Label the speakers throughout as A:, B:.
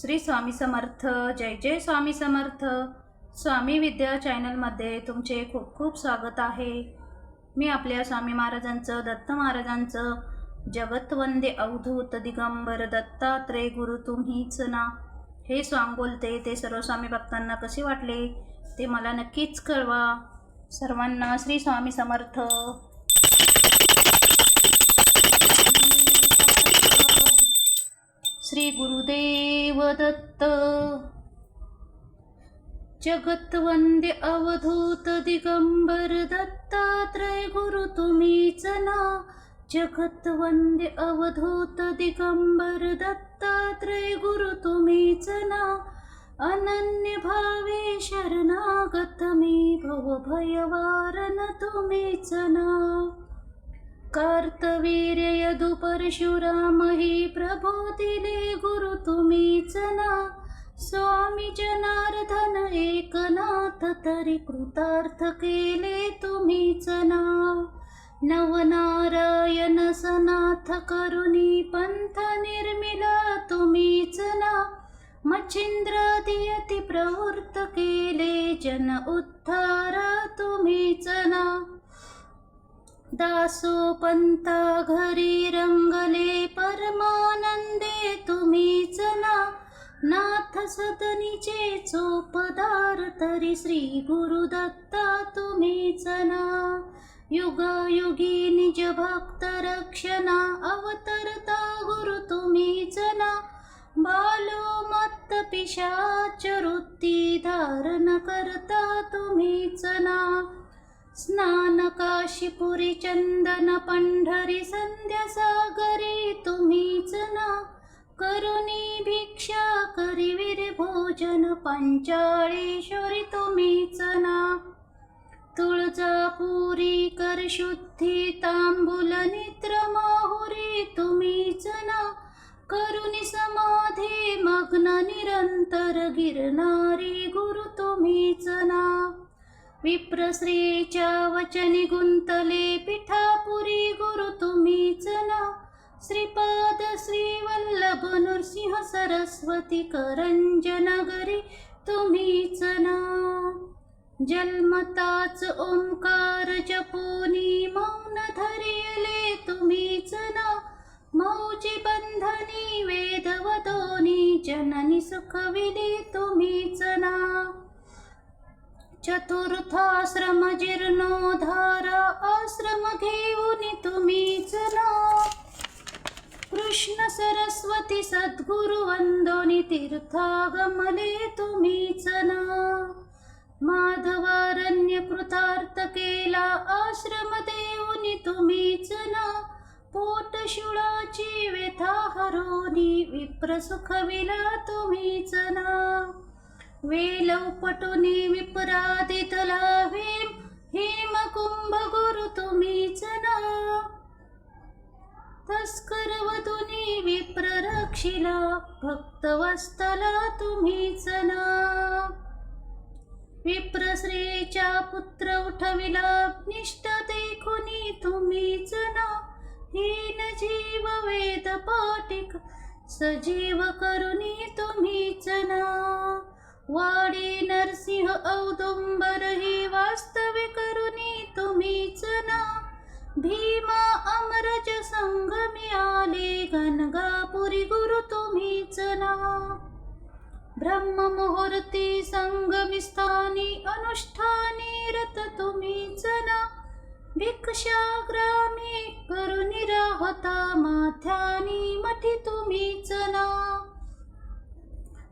A: श्री स्वामी समर्थ. जय जय स्वामी समर्थ. स्वामी विद्या चॅनलमध्ये तुमचे खूप खूप स्वागत आहे. मी आपल्या स्वामी महाराजांचं दत्त महाराजांचं जगतवंदे अवधूत दिगंबर दत्तात्रय गुरु तुम्हीच ना. हे सॉंग बोलते ते सर्व स्वामी भक्तांना कसे वाटले ते मला नक्कीच कळवा. सर्वांना श्री स्वामी समर्थ. श्री गुरुदेव दत्त। जगतवंदे अवधूत दिगंबर दत्तात्रय गुरु तुम्हीच ना जगतवंदे अवधूत दिगंबर दत्तात्रय गुरु तुम्हीच ना अनन्य भावे शरणागत मी भव भयवारन तुम्हीच ना कार्तवीर्य यदु परशुराम प्रभो दिले गुरु तुम्हीच ना. स्वामी जनार्दन एकनाथ तरी कृतार्थ केले तुम्हीच ना. नवनारायण सनाथ करुणी पंथ निर्मिला तुम्हीच ना. मच्छिंद्र दियती प्रवृत्त केले जन उद्धार तुम्हीच ना. दासोपंता घरी रंगले परमानंदे तुम्हीच ना. नाथ सदनीचे चोपदार तरी श्री गुरुदत्ता तुम्हीच ना. युगायुगी निज भक्त रक्षणा अवतरता गुरु तुम्हीच ना. बालो मत्त पिशाच वृत्ती धारण करता तुम्हीच ना. स्नान काशीपुरी चंदन पंढरी संध्या सागरी तुम्हीच ना. करुणी भिक्षा करीवीर भोजन पंचाळेश्वरी तुम्हीच ना. तुळजापुरी कर शुद्धी तांबूल नित्र माहुरी तुम्हीच ना. करुणी समाधी मग्न निरंतर गिरणारी गुरु तुम्हीच ना. विप्रश्रीच्या वचनी गुंतले पिठापुरी गुरु तुम्हीच ना. श्रीपाद श्री वल्लभ नृसिंह सरस्वती करंजनगरी तुम्हीच ना. जन्मताच ओंकार जपोनी मौन धरिले तुम्हीच ना. मौजी बंधनी वेदवदोनी जननी सुखविली तुम्हीच ना. चतुर्थाश्रम जीर्णोद्धार आश्रम घेऊन तुम्हीच ना. कृष्ण सरस्वती सद्गुरु वंदोनी तीर्थागमले तुम्हीच ना. माधवारण्य कृतार्थ केला आश्रम देऊनी तुम्हीच ना. पोटशुळाची व्यथा हरोनी विप्र सुखविला तुम्हीच ना. वेलौपटुनी विपरादितला भीम हेम कुंभ गुरु तुम्हीच ना तस्कर वधुनी विप्र भक्त वस्तला तुम्हीच ना विप्रश्रेच्या पुत्र उठविला. निष्ठ देखुनी तुम्हीच ना हीन जीव वेद पाटिक सजीव करुनी तुम्हीच ना वाडी नरसिंह औदुंबर ही वास्तविक करुणी तुम्हीच ना. भीमा अमरज संगमी आले गणगापुरी गुरु तुम्हीच ना. ब्रह्ममुहूर्ती संगमिस्थानी अनुष्ठानी रत तुम्हीच ना. भिक्षाग्रामी करुणी राहता माथ्यानी मठी तुम्हीच ना.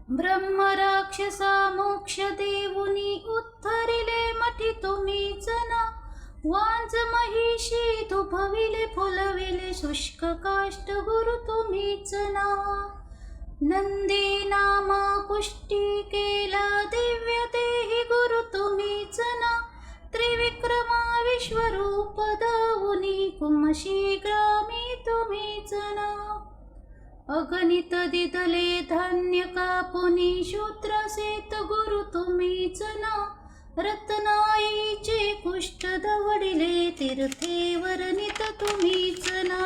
A: ब्रह्म राक्षसा मोक्ष देऊनी उत्तरिले मठी तुम्हीच ना वांज महिषी धुभविले फुलविले शुष्क काष्ट गुरु तुम्हीच ना नंदी नामा कुष्टी केला दिव्य देही गुरु तुम्हीच ना त्रिविक्रमा विश्वरूप दावुनी कुमशी ग्रामी तुम्हीच ना अगणित दिदले धान्य कापुनी शूद्रसेत गुरु तुम्हीच ना. रत्नाईचे कुष्ट धवडिले तीर्थे वरणित तुम्हीच ना.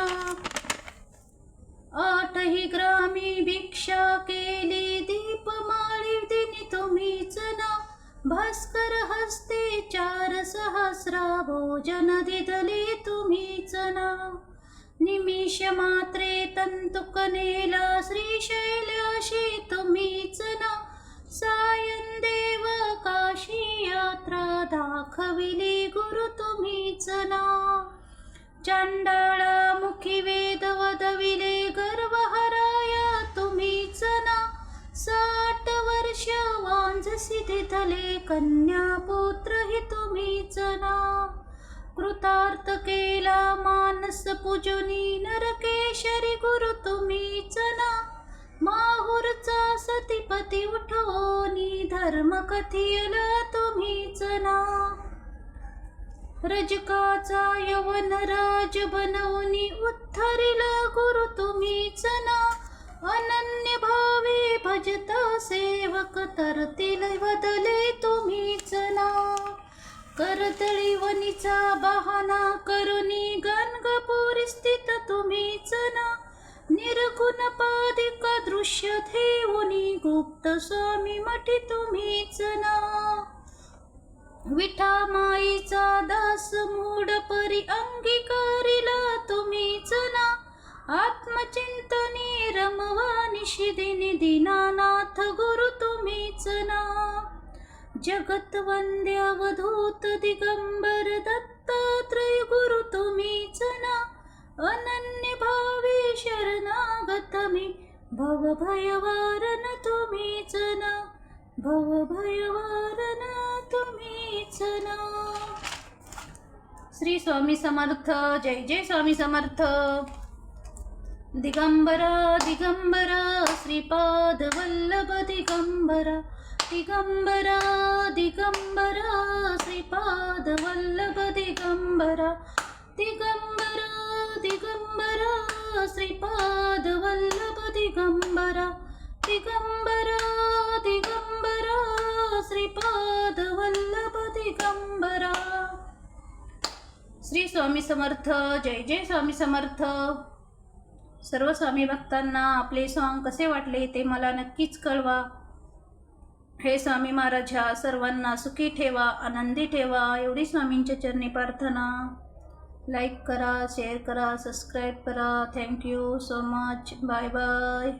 A: आठही ग्रामी भिक्षा केली दीपमाळी दिनी तुम्हीच ना. भास्कर हस्ते चार सहस्रा भोजन दिदले तुम्हीच ना. सायन देव काशी यात्रा दाखविली गुरु तुम्हीच ना चांडाळा मुखी वेद वदविले गर्व हराया तुम्हीच ना साठ वर्ष वांझसी दिधले कन्या पुत्र ही तुम्हीच ना कृतार्थ केला मानस पूजनी नरकेशरी गुरु तुम्हीच ना. माहुरचा सतीपती उठवोनी धर्म कथियला तुम्हीच ना. रजकाचा यवन राज बनवनी उत्थरिल गुरु तुम्हीच ना. अनन्य भावे भजता सेवक तरतील बदले करतळी वनीचा बहाना करुनी गणगपूर स्थित तुम्हीच ना निर्गुण पादिक दृश्य ठेवनी गुप्त स्वामी मठी तुम्हीच ना विठा माईचा दास मूड परी अंगीकारिला तुम्हीच ना आत्मचिंतनी रमवा निशिदिनी दीनानाथ गुरु तुम्हीच जगतवंद्यावधूत जगत वंद्यावधूत दिगंबर दत्तात्रय गुरु तुम्हीच ना अनन्य भावे शरणागत मी भव भयवारन तुम्हीच ना भव भयवारन तुम्हीच ना श्री स्वामी समर्थ जय जय स्वामी समर्थ। दिगंबरा दिगंबरा श्रीपाद वल्लभ दिगंबर दिगंबरा दिगंबरा श्रीपाद वल्लभ दिगंबरा। दिगंबरा दिगंबरा श्रीपाद वल्लभ दिगंबरा। दिगंबरा दिगंबरा श्रीपाद वल्लभ दिगंबरा। श्री स्वामी समर्थ जय जय स्वामी समर्थ। सर्व स्वामी भक्तांना आपले सॉन्ग कसे वाटले ते मला नक्कीच कळवा. हे स्वामी महाराज ह्या सर्वांना सुखी ठेवा आनंदी ठेवा. एवढी स्वामींच्या चरणी प्रार्थना. लाईक करा शेअर करा सबस्क्राईब करा. Thank you so much bye bye